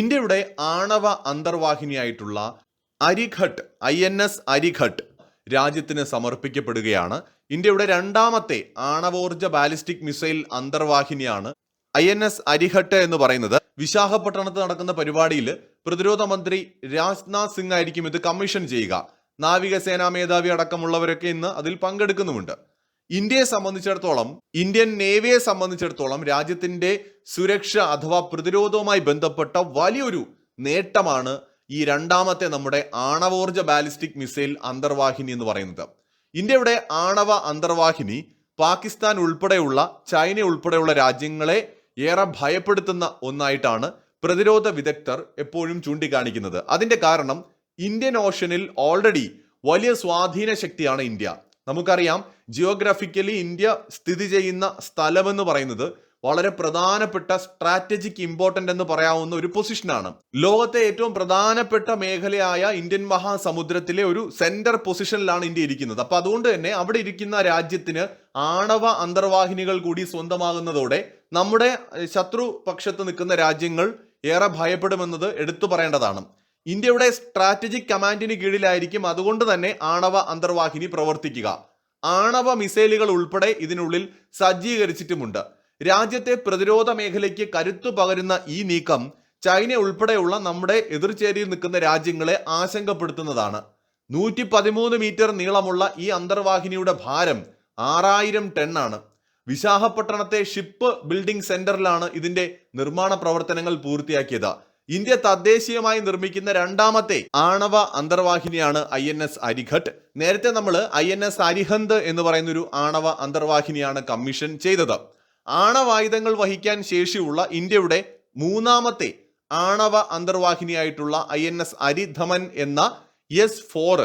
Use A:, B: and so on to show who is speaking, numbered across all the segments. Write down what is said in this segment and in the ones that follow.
A: ഇന്ത്യയുടെ ആണവ അന്തർവാഹിനിയായിട്ടുള്ള Arighat I N S Arighat രാജ്യത്തിന് സമർപ്പിക്കപ്പെടുകയാണ് ഇന്ത്യയുടെ രണ്ടാമത്തെ ആണവോർജ ബാലിസ്റ്റിക് മിസൈൽ അന്തർവാഹിനിയാണ് ഐ എൻ എസ് അരിഘട്ട് എന്ന് പറയുന്നത് വിശാഖപട്ടണത്ത് നടക്കുന്ന പരിപാടിയിൽ പ്രതിരോധ മന്ത്രി രാജ്നാഥ് സിംഗ് ആയിരിക്കും ഇത് കമ്മീഷൻ ചെയ്യുക നാവികസേനാ മേധാവി അടക്കമുള്ളവരൊക്കെ ഇന്ന് അതിൽ പങ്കെടുക്കുന്നുമുണ്ട് ഇന്ത്യയെ സംബന്ധിച്ചിടത്തോളം ഇന്ത്യൻ നേവിയെ സംബന്ധിച്ചിടത്തോളം രാജ്യത്തിന്റെ സുരക്ഷ അഥവാ പ്രതിരോധവുമായി ബന്ധപ്പെട്ട വലിയൊരു നേട്ടമാണ് ഈ രണ്ടാമത്തെ നമ്മുടെ ആണവോർജ ബാലിസ്റ്റിക് മിസൈൽ അന്തർവാഹിനി എന്ന് പറയുന്നത് ഇന്ത്യയുടെ ആണവ അന്തർവാഹിനി പാകിസ്ഥാൻ ഉൾപ്പെടെയുള്ള ചൈന ഉൾപ്പെടെയുള്ള രാജ്യങ്ങളെ ഏറെ ഭയപ്പെടുത്തുന്ന ഒന്നായിട്ടാണ് പ്രതിരോധ വിദഗ്ധർ എപ്പോഴും ചൂണ്ടിക്കാണിക്കുന്നത് അതിന്റെ കാരണം ഇന്ത്യൻ ഓഷനിൽ ഓൾറെഡി വലിയ സ്വാധീന ശക്തിയാണ് ഇന്ത്യ നമുക്കറിയാം ജിയോഗ്രാഫിക്കലി ഇന്ത്യ സ്ഥിതി ചെയ്യുന്ന സ്ഥലമെന്ന് പറയുന്നത് വളരെ പ്രധാനപ്പെട്ട സ്ട്രാറ്റജിക് ഇമ്പോർട്ടൻ്റ് എന്ന് പറയാവുന്ന ഒരു പൊസിഷനാണ് ലോകത്തെ ഏറ്റവും പ്രധാനപ്പെട്ട മേഖലയായ ഇന്ത്യൻ മഹാസമുദ്രത്തിലെ ഒരു സെന്റർ പൊസിഷനിലാണ് ഇന്ത്യ ഇരിക്കുന്നത് അപ്പോൾ അതുകൊണ്ട് തന്നെ അവിടെ ഇരിക്കുന്ന രാജ്യത്തിന് ആണവ അന്തർവാഹിനികൾ കൂടി സ്വന്തമാകുന്നതോടെ നമ്മുടെ ശത്രു പക്ഷത്ത് നിൽക്കുന്ന രാജ്യങ്ങൾ ഏറെ ഭയപ്പെടുമെന്നത് എടുത്തു പറയേണ്ടതാണ് ഇന്ത്യയുടെ സ്ട്രാറ്റജിക് കമാൻഡിന് കീഴിലായിരിക്കും അതുകൊണ്ട് തന്നെ ആണവ അന്തർവാഹിനി പ്രവർത്തിക്കുക ആണവ മിസൈലുകൾ ഉൾപ്പെടെ ഇതിനുള്ളിൽ സജ്ജീകരിച്ചിട്ടുമുണ്ട് രാജ്യത്തെ പ്രതിരോധ മേഖലയ്ക്ക് കരുത്തു പകരുന്ന ഈ നീക്കം ചൈന ഉൾപ്പെടെയുള്ള നമ്മുടെ എതിർചേരിയിൽ നിൽക്കുന്ന രാജ്യങ്ങളെ ആശങ്കപ്പെടുത്തുന്നതാണ് നൂറ്റി പതിമൂന്ന് മീറ്റർ നീളമുള്ള ഈ അന്തർവാഹിനിയുടെ ഭാരം ആറായിരം ടണ്ണാണ് വിശാഖപട്ടണത്തെ ഷിപ്പ് ബിൽഡിംഗ് സെന്ററിലാണ് ഇതിന്റെ നിർമ്മാണ പ്രവർത്തനങ്ങൾ പൂർത്തിയാക്കിയത് ഇന്ത്യ തദ്ദേശീയമായി നിർമ്മിക്കുന്ന രണ്ടാമത്തെ ആണവ അന്തർവാഹിനിയാണ് ഐ എൻ എസ് അരിഘട്ട് നേരത്തെ നമ്മൾ ഐ എൻ എസ് അരിഹന്ത് എന്ന് പറയുന്ന ഒരു ആണവ അന്തർവാഹിനിയാണ് കമ്മീഷൻ ചെയ്തത് ആണവായുധങ്ങൾ വഹിക്കാൻ ശേഷിയുള്ള ഇന്ത്യയുടെ മൂന്നാമത്തെ ആണവ അന്തർവാഹിനിയായിട്ടുള്ള ഐ എൻ എസ് അരിധമൻ എന്ന എസ് ഫോർ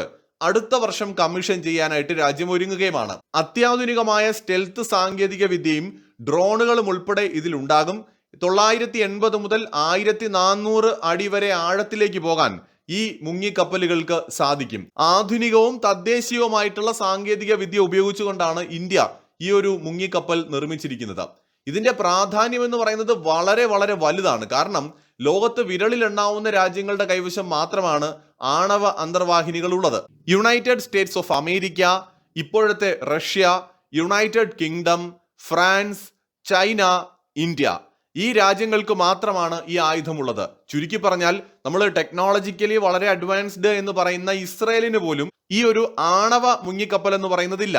A: അടുത്ത വർഷം കമ്മീഷൻ ചെയ്യാനായിട്ട് രാജ്യം ഒരുങ്ങുകയുമാണ് അത്യാധുനികമായ സ്റ്റെൽത്ത് സാങ്കേതിക വിദ്യയും ഡ്രോണുകളും ഉൾപ്പെടെ ഇതിലുണ്ടാകും തൊള്ളായിരത്തി എൺപത് മുതൽ ആയിരത്തി നാനൂറ് അടി വരെ ആഴത്തിലേക്ക് പോകാൻ ഈ മുങ്ങിക്കപ്പലുകൾക്ക് സാധിക്കും ആധുനികവും തദ്ദേശീയവുമായിട്ടുള്ള സാങ്കേതിക വിദ്യ ഉപയോഗിച്ചുകൊണ്ടാണ് ഇന്ത്യ ഈ ഒരു മുങ്ങിക്കപ്പൽ നിർമ്മിച്ചിരിക്കുന്നത് ഇതിന്റെ പ്രാധാന്യം എന്ന് പറയുന്നത് വളരെ വളരെ വലുതാണ് കാരണം ലോകത്ത് വിരളിലെണ്ണാവുന്ന രാജ്യങ്ങളുടെ കൈവശം മാത്രമാണ് ആണവ അന്തർവാഹിനികൾ ഉള്ളത് യുണൈറ്റഡ് സ്റ്റേറ്റ്സ് ഓഫ് അമേരിക്ക ഇപ്പോഴത്തെ Russia United Kingdom France China India ഈ രാജ്യങ്ങൾക്ക് മാത്രമാണ് ഈ ആയുധമുള്ളത് ചുരുക്കി പറഞ്ഞാൽ നമ്മൾ ടെക്നോളജിക്കലി വളരെ അഡ്വാൻസ്ഡ് എന്ന് പറയുന്ന ഇസ്രയേലിന് പോലും ഈ ഒരു ആണവ മുങ്ങിക്കപ്പൽ എന്ന് പറയുന്നതില്ല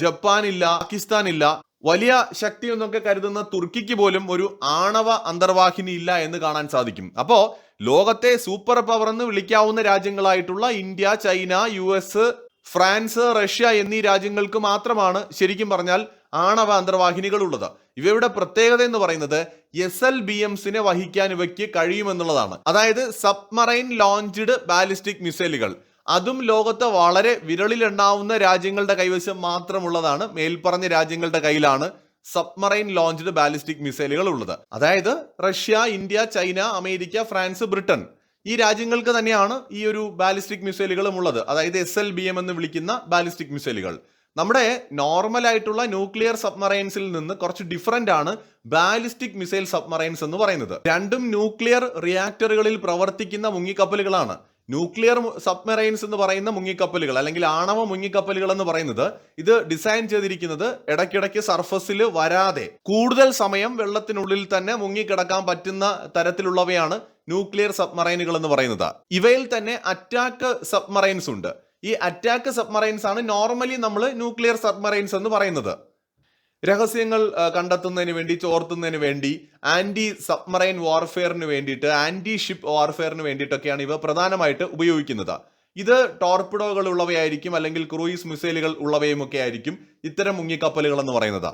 A: ജപ്പാനില്ല ഇല്ല വലിയ ശക്തി എന്നൊക്കെ കരുതുന്ന തുർക്കിക്ക് പോലും ഒരു ആണവ അന്തർവാഹിനി ഇല്ല എന്ന് കാണാൻ സാധിക്കും അപ്പോൾ ലോകത്തെ സൂപ്പർ പവർ എന്ന് വിളിക്കാവുന്ന രാജ്യങ്ങളായിട്ടുള്ള India China U France Russia എന്നീ രാജ്യങ്ങൾക്ക് മാത്രമാണ് ശരിക്കും പറഞ്ഞാൽ ആണവ അന്തർവാഹിനികൾ ഉള്ളത് ഇവയുടെ പ്രത്യേകത എന്ന് പറയുന്നത് എസ് എൽ ബി എംസിനെ വഹിക്കാൻ ഇവയ്ക്ക് കഴിയുമെന്നുള്ളതാണ് അതായത് സബ്മറൈൻ ലോഞ്ച്ഡ് ബാലിസ്റ്റിക് മിസൈലുകൾ അതും ലോകത്ത് വളരെ വിരളിലുണ്ടാവുന്ന രാജ്യങ്ങളുടെ കൈവശം മാത്രമുള്ളതാണ് മേൽപ്പറഞ്ഞ രാജ്യങ്ങളുടെ കയ്യിലാണ് സബ്മറൈൻ ലോഞ്ച്ഡ് ബാലിസ്റ്റിക് മിസൈലുകൾ ഉള്ളത് അതായത് Russia India China America France Britain ഈ രാജ്യങ്ങൾക്ക് തന്നെയാണ് ഈ ഒരു ബാലിസ്റ്റിക് മിസൈലുകളും ഉള്ളത് അതായത് എസ് എൽ ബി എം എന്ന് വിളിക്കുന്ന ബാലിസ്റ്റിക് മിസൈലുകൾ നമ്മുടെ നോർമൽ ആയിട്ടുള്ള ന്യൂക്ലിയർ സബ്മറൈൻസിൽ നിന്ന് കുറച്ച് ഡിഫറൻ്റ് ആണ് ബാലിസ്റ്റിക് മിസൈൽ സബ്മറൈൻസ് എന്ന് പറയുന്നത് രണ്ടും ന്യൂക്ലിയർ റിയാക്ടറുകളിൽ പ്രവർത്തിക്കുന്ന മുങ്ങിക്കപ്പലുകളാണ് ന്യൂക്ലിയർ സബ്മെറൈൻസ് എന്ന് പറയുന്ന മുങ്ങിക്കപ്പലുകൾ അല്ലെങ്കിൽ ആണവ മുങ്ങിക്കപ്പലുകൾ എന്ന് പറയുന്നത് ഇത് ഡിസൈൻ ചെയ്തിരിക്കുന്നത് ഇടയ്ക്കിടയ്ക്ക് സർഫസിൽ വരാതെ കൂടുതൽ സമയം വെള്ളത്തിനുള്ളിൽ തന്നെ മുങ്ങിക്കിടക്കാൻ പറ്റുന്ന തരത്തിലുള്ളവയാണ് ന്യൂക്ലിയർ സബ്മറൈനുകൾ എന്ന് പറയുന്നത് ഇവയിൽ തന്നെ അറ്റാക്ക് സബ്മറൈൻസ് ഉണ്ട് ഈ അറ്റാക്ക് സബ്മറൈൻസ് ആണ് നോർമലി നമ്മൾ ന്യൂക്ലിയർ സബ്മറൈൻസ് എന്ന് പറയുന്നത് രഹസ്യങ്ങൾ കണ്ടെത്തുന്നതിന് വേണ്ടി ചോർത്തുന്നതിന് വേണ്ടി ആന്റി സബ്മറൈൻ വാർഫെയറിന് വേണ്ടിയിട്ട് ആന്റി ഷിപ്പ് വാർഫെയറിന് വേണ്ടിയിട്ടൊക്കെയാണ് ഇവ പ്രധാനമായിട്ട് ഉപയോഗിക്കുന്നത് ഇത് ടോർപിഡോകൾ ഉള്ളവയായിരിക്കും അല്ലെങ്കിൽ ക്രൂയിസ് മിസൈലുകൾ ഉള്ളവയുമൊക്കെ ആയിരിക്കും ഇത്തരം മുങ്ങിക്കപ്പലുകൾ എന്ന് പറയുന്നത്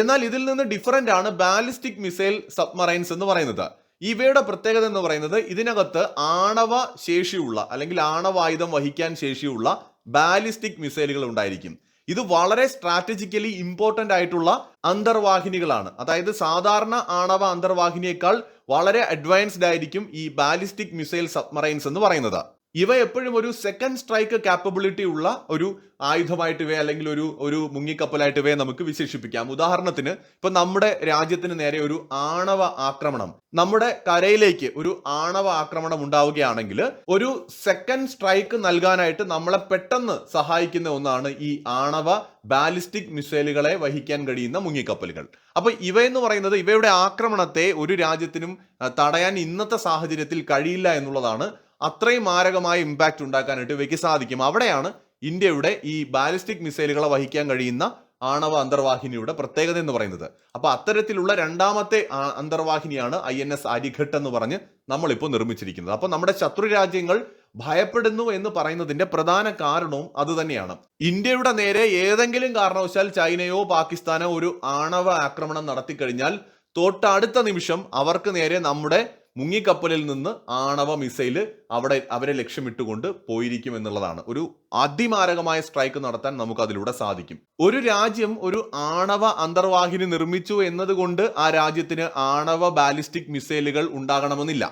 A: എന്നാൽ ഇതിൽ നിന്ന് ഡിഫറൻ്റ് ആണ് ബാലിസ്റ്റിക് മിസൈൽ സബ്മറൈൻസ് എന്ന് പറയുന്നത് ഇവയുടെ പ്രത്യേകത എന്ന് പറയുന്നത് ഇതിനകത്ത് ആണവ ശേഷിയുള്ള അല്ലെങ്കിൽ ആണവായുധം വഹിക്കാൻ ശേഷിയുള്ള ബാലിസ്റ്റിക് മിസൈലുകൾ ഉണ്ടായിരിക്കും ഇത് വളരെ സ്ട്രാറ്റജിക്കലി ഇമ്പോർട്ടൻ്റ് ആയിട്ടുള്ള അന്തർവാഹിനികളാണ് അതായത് സാധാരണ ആണവ അന്തർവാഹിനിയേക്കാൾ വളരെ അഡ്വാൻസ്ഡ് ആയിരിക്കും ഈ ബാലിസ്റ്റിക് മിസൈൽ സബ്മറൈൻസ് എന്ന് പറയുന്നത് ഇവ എപ്പോഴും ഒരു സെക്കൻഡ് സ്ട്രൈക്ക് കാപ്പബിലിറ്റി ഉള്ള ഒരു ആയുധമായിട്ട് ഇവയെ അല്ലെങ്കിൽ ഒരു ഒരു മുങ്ങിക്കപ്പലായിട്ട് ഇവയെ നമുക്ക് വിശേഷിപ്പിക്കാം ഉദാഹരണത്തിന് ഇപ്പൊ നമ്മുടെ രാജ്യത്തിന് നേരെ ഒരു ആണവ ആക്രമണം നമ്മുടെ കരയിലേക്ക് ഒരു ആണവ ആക്രമണം ഉണ്ടാവുകയാണെങ്കിൽ ഒരു സെക്കൻഡ് സ്ട്രൈക്ക് നൽകാനായിട്ട് നമ്മളെ പെട്ടെന്ന് സഹായിക്കുന്ന ഒന്നാണ് ഈ ആണവ ബാലിസ്റ്റിക് മിസൈലുകളെ വഹിക്കാൻ കഴിയുന്ന മുങ്ങിക്കപ്പലുകൾ അപ്പൊ ഇവയെന്ന് പറയുന്നത് ഇവയുടെ ആക്രമണത്തെ ഒരു രാജ്യത്തിനും തടയാൻ ഇന്നത്തെ സാഹചര്യത്തിൽ കഴിയില്ല എന്നുള്ളതാണ് അത്രയും മാരകമായ ഇമ്പാക്റ്റ് ഉണ്ടാക്കാനായിട്ട് ഇവയ്ക്ക് സാധിക്കും അവിടെയാണ് ഇന്ത്യയുടെ ഈ ബാലിസ്റ്റിക് മിസൈലുകളെ വഹിക്കാൻ കഴിയുന്ന ആണവ അന്തർവാഹിനിയുടെ പ്രത്യേകത എന്ന് പറയുന്നത് അപ്പോൾ അത്തരത്തിലുള്ള രണ്ടാമത്തെ അന്തർവാഹിനിയാണ് ഐ എൻ എസ് അരിഘട്ട് എന്ന് പറഞ്ഞ് നമ്മളിപ്പോൾ നിർമ്മിച്ചിരിക്കുന്നത് അപ്പോൾ നമ്മുടെ ശത്രു രാജ്യങ്ങൾ ഭയപ്പെടുന്നു എന്ന് പറയുന്നതിന്റെ പ്രധാന കാരണവും അത് തന്നെയാണ് ഇന്ത്യയുടെ നേരെ ഏതെങ്കിലും കാരണവശാൽ ചൈനയോ പാകിസ്ഥാനോ ഒരു ആണവ ആക്രമണം നടത്തിക്കഴിഞ്ഞാൽ തൊട്ടടുത്ത നിമിഷം അവർക്ക് നേരെ നമ്മുടെ മുങ്ങിക്കപ്പലിൽ നിന്ന് ആണവ മിസൈൽ അവിടെ അവരെ ലക്ഷ്യമിട്ടുകൊണ്ട് പോയിരിക്കും എന്നുള്ളതാണ് ഒരു അതിമാരകമായ സ്ട്രൈക്ക് നടത്താൻ നമുക്ക് അതിലൂടെ സാധിക്കും ഒരു രാജ്യം ഒരു ആണവ അന്തർവാഹിനി നിർമ്മിച്ചു എന്നതുകൊണ്ട് ആ രാജ്യത്തിന് ആണവ ബാലിസ്റ്റിക് മിസൈലുകൾ ഉണ്ടാകണമെന്നില്ല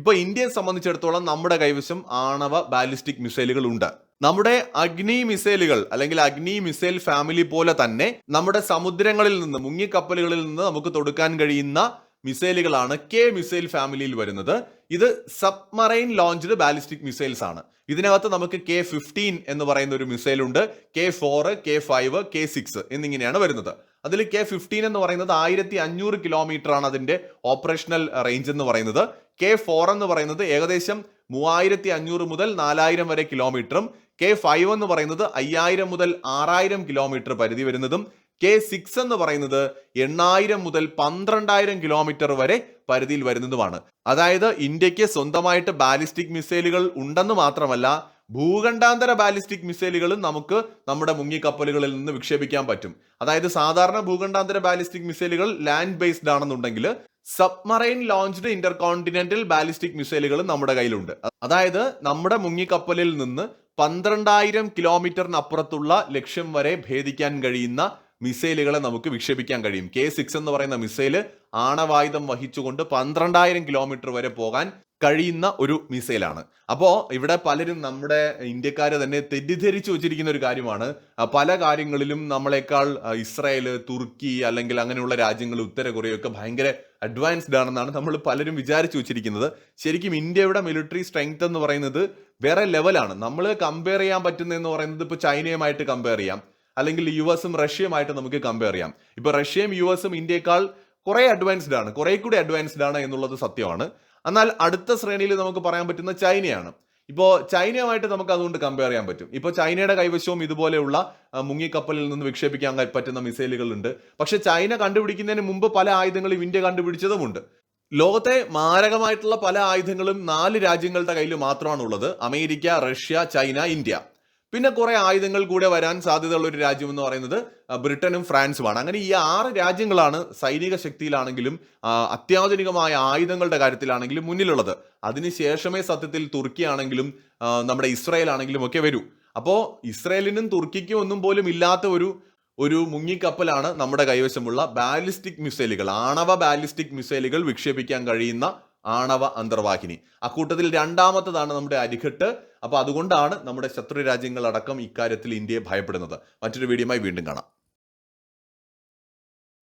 A: ഇപ്പൊ ഇന്ത്യയെ സംബന്ധിച്ചിടത്തോളം നമ്മുടെ കൈവശം ആണവ ബാലിസ്റ്റിക് മിസൈലുകൾ ഉണ്ട് നമ്മുടെ അഗ്നി മിസൈലുകൾ അല്ലെങ്കിൽ അഗ്നി മിസൈൽ ഫാമിലി പോലെ തന്നെ നമ്മുടെ സമുദ്രങ്ങളിൽ നിന്ന് മുങ്ങിക്കപ്പലുകളിൽ നിന്ന് നമുക്ക് തൊടുക്കാൻ കഴിയുന്ന മിസൈലുകളാണ് കെ മിസൈൽ ഫാമിലിയിൽ വരുന്നത് ഇത് സബ്മറൈൻ ലോഞ്ച്ഡ് ബാലിസ്റ്റിക് മിസൈൽസ് ആണ് ഇതിനകത്ത് നമുക്ക് കെ ഫിഫ്റ്റീൻ എന്ന് പറയുന്ന ഒരു മിസൈൽ ഉണ്ട് K four K five K six എന്നിങ്ങനെയാണ് വരുന്നത് അതിൽ കെ ഫിഫ്റ്റീൻ എന്ന് പറയുന്നത് ആയിരത്തി അഞ്ഞൂറ് കിലോമീറ്റർ ആണ് അതിന്റെ ഓപ്പറേഷണൽ റേഞ്ച് എന്ന് പറയുന്നത് കെ ഫോർ എന്ന് പറയുന്നത് ഏകദേശം മൂവായിരത്തി അഞ്ഞൂറ് മുതൽ നാലായിരം വരെ കിലോമീറ്ററും കെ ഫൈവ് എന്ന് പറയുന്നത് അയ്യായിരം മുതൽ ആറായിരം കിലോമീറ്റർ പരിധി വരുന്നതും കെ സിക്സ് എന്ന് പറയുന്നത് എണ്ണായിരം മുതൽ പന്ത്രണ്ടായിരം കിലോമീറ്റർ വരെ പരിധിയിൽ വരുന്നതുമാണ് അതായത് ഇന്ത്യക്ക് സ്വന്തമായിട്ട് ബാലിസ്റ്റിക് മിസൈലുകൾ ഉണ്ടെന്ന് മാത്രമല്ല ഭൂഖണ്ഡാന്തര ബാലിസ്റ്റിക് മിസൈലുകളും നമുക്ക് നമ്മുടെ മുങ്ങിക്കപ്പലുകളിൽ നിന്ന് വിക്ഷേപിക്കാൻ പറ്റും അതായത് സാധാരണ ഭൂഖണ്ഡാന്തര ബാലിസ്റ്റിക് മിസൈലുകൾ ലാൻഡ് ബേസ്ഡ് ആണെന്നുണ്ടെങ്കിൽ സബ്മറൈൻ ലോഞ്ച്ഡ് ഇന്റർകോണ്ടിനെന്റൽ ബാലിസ്റ്റിക് മിസൈലുകളും നമ്മുടെ കയ്യിലുണ്ട് അതായത് നമ്മുടെ മുങ്ങിക്കപ്പലിൽ നിന്ന് പന്ത്രണ്ടായിരം കിലോമീറ്ററിനപ്പുറത്തുള്ള ലക്ഷ്യം വരെ ഭേദിക്കാൻ കഴിയുന്ന മിസൈലുകളെ നമുക്ക് വിക്ഷേപിക്കാൻ കഴിയും കെ സിക്സ് എന്ന് പറയുന്ന മിസൈൽ ആണവായുധം വഹിച്ചുകൊണ്ട് പന്ത്രണ്ടായിരം കിലോമീറ്റർ വരെ പോകാൻ കഴിയുന്ന ഒരു മിസൈലാണ് അപ്പോൾ ഇവിടെ പലരും നമ്മുടെ ഇന്ത്യക്കാർ തന്നെ തെറ്റിദ്ധരിച്ചു വെച്ചിരിക്കുന്ന ഒരു കാര്യമാണ് പല കാര്യങ്ങളിലും നമ്മളെക്കാൾ ഇസ്രായേൽ തുർക്കി അല്ലെങ്കിൽ അങ്ങനെയുള്ള രാജ്യങ്ങൾ ഉത്തര കൊറിയ ഒക്കെ ഭയങ്കര അഡ്വാൻസ്ഡ് ആണെന്നാണ് നമ്മൾ പലരും വിചാരിച്ചു വെച്ചിരിക്കുന്നത് ശരിക്കും ഇന്ത്യയുടെ മിലിറ്ററി സ്ട്രെങ്ത് എന്ന് പറയുന്നത് വേറെ ലെവലാണ് നമ്മൾ കമ്പയർ ചെയ്യാൻ പറ്റുന്നതെന്ന് പറയുന്നത് ഇപ്പോൾ ചൈനയുമായിട്ട് കമ്പയർ ചെയ്യാം അല്ലെങ്കിൽ യു എസും റഷ്യയുമായിട്ട് നമുക്ക് കമ്പയർ ചെയ്യാം ഇപ്പൊ റഷ്യയും യു എസും ഇന്ത്യയേക്കാൾ കുറെ അഡ്വാൻസ്ഡ് ആണ് കുറെ കൂടി അഡ്വാൻസ്ഡ് ആണ് എന്നുള്ളത് സത്യമാണ് എന്നാൽ അടുത്ത ശ്രേണിയിൽ നമുക്ക് പറയാൻ പറ്റുന്ന ചൈനയാണ് ഇപ്പോൾ ചൈനയുമായിട്ട് നമുക്ക് അതുകൊണ്ട് കമ്പയർ ചെയ്യാൻ പറ്റും ഇപ്പോൾ ചൈനയുടെ കൈവശവും ഇതുപോലെയുള്ള മുങ്ങിക്കപ്പലിൽ നിന്ന് വിക്ഷേപിക്കാൻ പറ്റുന്ന മിസൈലുകളുണ്ട് പക്ഷെ ചൈന കണ്ടുപിടിക്കുന്നതിന് മുമ്പ് പല ആയുധങ്ങളും ഇന്ത്യ കണ്ടുപിടിച്ചതുമുണ്ട് ലോകത്തെ മാരകമായിട്ടുള്ള പല ആയുധങ്ങളും നാല് രാജ്യങ്ങളുടെ കയ്യിൽ മാത്രമാണുള്ളത് അമേരിക്ക റഷ്യ ചൈന ഇന്ത്യ പിന്നെ കുറെ ആയുധങ്ങൾ കൂടെ വരാൻ സാധ്യതയുള്ള ഒരു രാജ്യം എന്ന് പറയുന്നത് ബ്രിട്ടനും ഫ്രാൻസുമാണ് അങ്ങനെ ഈ ആറ് രാജ്യങ്ങളാണ് സൈനിക ശക്തിയിലാണെങ്കിലും അത്യാധുനികമായ ആയുധങ്ങളുടെ കാര്യത്തിലാണെങ്കിലും മുന്നിലുള്ളത് അതിനുശേഷമേ സത്യത്തിൽ തുർക്കി ആണെങ്കിലും നമ്മുടെ ഇസ്രായേൽ ആണെങ്കിലും ഒക്കെ വരൂ അപ്പോൾ ഇസ്രായേലിനും തുർക്കിക്കും ഒന്നും പോലും ഇല്ലാത്ത ഒരു ഒരു മുങ്ങിക്കപ്പലാണ് നമ്മുടെ കൈവശമുള്ള ബാലിസ്റ്റിക് മിസൈലുകൾ ആണവ ബാലിസ്റ്റിക് മിസൈലുകൾ വിക്ഷേപിക്കാൻ കഴിയുന്ന ആണവ അന്തർവാഹിനി അക്കൂട്ടത്തിൽ രണ്ടാമത്തതാണ് നമ്മുടെ അരിഘട്ട് അപ്പോൾ അതുകൊണ്ടാണ് നമ്മുടെ ശത്രു രാജ്യങ്ങളടക്കം ഇക്കാര്യത്തിൽ ഇന്ത്യയെ ഭയപ്പെടുന്നത് മറ്റൊരു വീഡിയോയുമായി വീണ്ടും കാണാം